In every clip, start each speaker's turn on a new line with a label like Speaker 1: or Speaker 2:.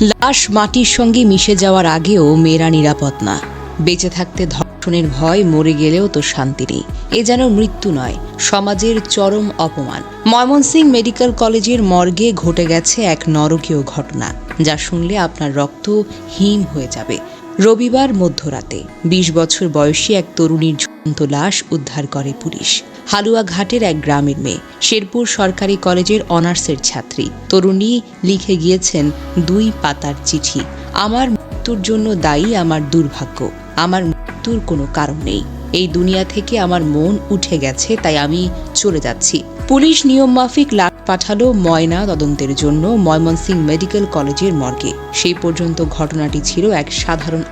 Speaker 1: লাশ মাটির সঙ্গে মিশে যাওয়ার আগেও মেয়েরা নিরাপদ না। বেঁচে থাকতে ধর্ষণের ভয়, মরে গেলেও তো শান্তি নেই। এ যেন মৃত্যু নয়, সমাজের চরম অপমান। ময়মনসিংহ মেডিকেল কলেজের মর্গে ঘটে গেছে এক নরকীয় ঘটনা, যা শুনলে আপনার রক্ত হিম হয়ে যাবে। রবিবার মধ্যরাতে ২০ বছর বয়সী এক তরুণীর ঝুলন্ত লাশ উদ্ধার করে পুলিশ। হালুয়াঘাটের এক গ্রামের মেয়ে। শেরপুর সরকারি কলেজের অনার্সের ছাত্রী। তরুণী লিখে গিয়েছেন দুই পাতার চিঠি। আমার মৃত্যুর জন্য দায়ী আমার দুর্ভাগ্য। আমার মৃত্যুর কোনো কারণ নেই। এই দুনিয়া থেকে আমার মন উঠে গেছে, তাই আমি চলে যাচ্ছি। পুলিশ নিয়ম মাফিক লাশ পাঠালো ময়না তদন্তের জন্য ময়মনসিংহ মেডিকেল কলেজের মর্গে। সেই পর্যন্ত ঘটনাটি ছিল এক সাধারণ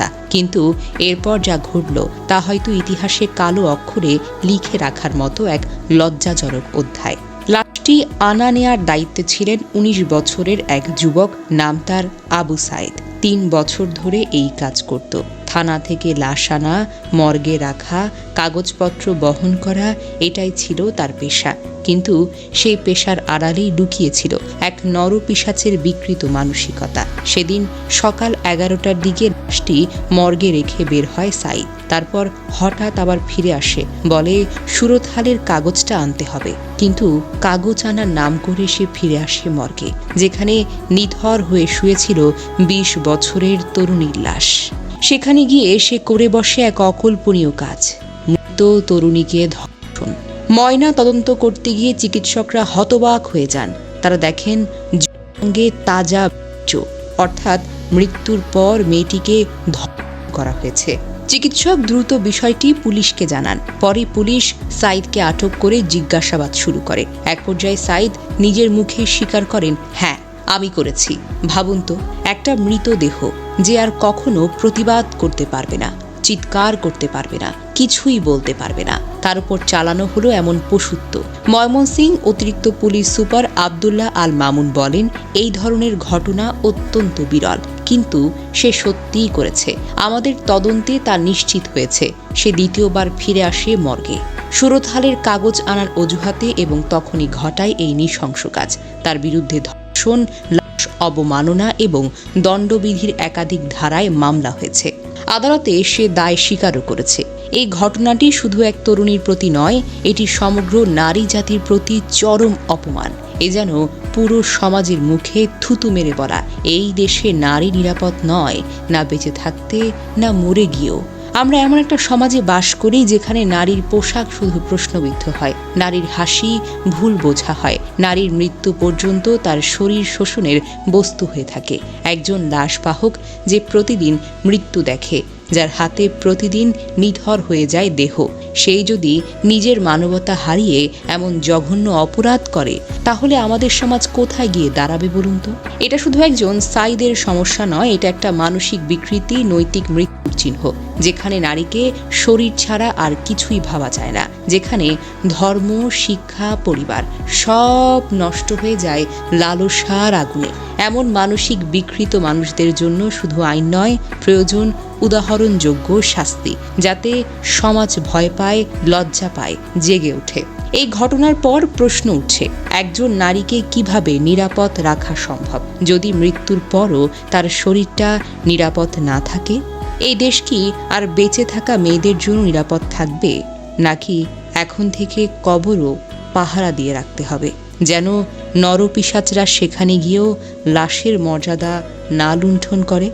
Speaker 1: তা কিন্তু এরপর যা ঘটল, তা হয়তো ইতিহাসে কালো অক্ষরে লিখে রাখার মতো এক লজ্জাজনক অধ্যায়। লাশটি আনা নেয়ার দায়িত্বে ছিলেন ১৯ বছরের এক যুবক, নাম তার আবু সাইদ। তিন বছর ধরে এই কাজ করত। থানা থেকে লাশ আনা, মর্গে রাখা, কাগজপত্র বহন করা, এটাই ছিল তার পেশা। কিন্তু সেই পেশার আড়ালেই লুকিয়েছিল এক নরপিসাচের বিকৃত মানসিকতা। সেদিন সকাল এগারোটার দিকে লাশটি মর্গে রেখে বের হয় সাইদ তারপর হঠাৎ আবার ফিরে আসে, বলে সুরতহালের কাগজটা আনতে হবে। কিন্তু কাগজ আনার নাম করে সে ফিরে আসে মর্গে, যেখানে নিথর হয়ে শুয়েছিল বিশ বছরের তরুণীর লাশ। সেখানে গিয়ে সে করে বসে এক অকল্পনীয় কাজ, মৃত তরুণীকে ধর্ষণ। ময়না তদন্ত করতে গিয়ে চিকিৎসকরা হতবাক হয়ে যান। তারা দেখেন তাজা অর্থাৎ মৃত্যুর পর মেয়েটিকে করা হয়েছে। চিকিৎসক দ্রুত বিষয়টি পুলিশকে জানান। পরে পুলিশ সাইদকে আটক করে জিজ্ঞাসাবাদ শুরু করে। এক পর্যায়ে সাইদ নিজের মুখে স্বীকার করেন হ্যাঁ আমি করেছি। ভাবুন তো, একটা মৃতদেহ যে আর কখনো প্রতিবাদ করতে পারবে না, চিৎকার করতে পারবে না, কিছুই বলতে পারবে না। তার উপর চালানো হলো এমন পশুত্ব। ময়মনসিং অতিরিক্ত পুলিশ সুপার আবদুল্লাহ আল মামুন বলেন, এই ধরনের ঘটনা অত্যন্ত বিরল, কিন্তু সে সত্যিই করেছে। আমাদের তদন্তে তা নিশ্চিত হয়েছে। সে দ্বিতীয়বার ফিরে আসে মর্গে। সুরতহালের কাগজ আনার অজুহাতে এবং তখনই ঘটায় এই নৃশংস কাজ। তার বিরুদ্ধে ধর্ষণ, লাশ অবমাননা এবং দণ্ডবিধির একাধিক ধারায় মামলা হয়েছে। আদালতে সে দায় স্বীকারও করেছে। এই ঘটনাটি শুধু এক তরুণীর প্রতি নয়, এটি সমগ্র নারী জাতির প্রতি চরম অপমান। এ যেন পুরো সমাজের মুখে থুতু মেরে বলা এই দেশে নারী নিরাপদ নয়, না বেঁচে থাকতে, না মরে গিয়েও। আমরা এমন একটা সমাজে বাস করি যেখানে নারীর পোশাক শুধু প্রশ্নবিদ্ধ হয়, নারীর হাসি ভুল বোঝা হয়, নারীর মৃত্যু পর্যন্ত তার শরীর শোষণের বস্তু হয়ে থাকে। একজন লাশবাহক যে প্রতিদিন মৃত্যু দেখে যার হাতে প্রতিদিন নিথর হয়ে যায় দেহ। সেই যদি নিজের মানবতা হারিয়ে এমন জঘন্য অপরাধ করে, তাহলে আমাদের সমাজ কোথায় গিয়ে দাঁড়াবে বলুন তো? এটা শুধু একজন সাইদের সমস্যা নয়, এটা একটা মানসিক বিকৃতি, নৈতিক মৃত্যুর চিহ্ন। যেখানে নারীকে শরীর ছাড়া আর কিছুই ভাবা যায় না, যেখানে ধর্ম, শিক্ষা, পরিবার সব নষ্ট হয়ে যায় লালসার আগুনে। এমন মানসিক বিকৃত মানুষদের জন্য শুধু আইন নয়, প্রয়োজন উদাহরণযোগ্য শাস্তি, যাতে সমাজ ভয় পায়, লজ্জা পায়, জেগে ওঠে। এই ঘটনার পর প্রশ্ন উঠছে, একজন নারীকে কীভাবে নিরাপদ রাখা সম্ভব? যদি মৃত্যুর পরও তার শরীরটা নিরাপদ না থাকে এই দেশ কি আর বেঁচে থাকা মেয়েদের জন্য নিরাপদ থাকবে? নাকি এখন থেকে কবরও পাহারা দিয়ে রাখতে হবে? যেন নরপিসাচরা সেখানে গিয়েও লাশের মর্যাদা না লুণ্ঠন করে?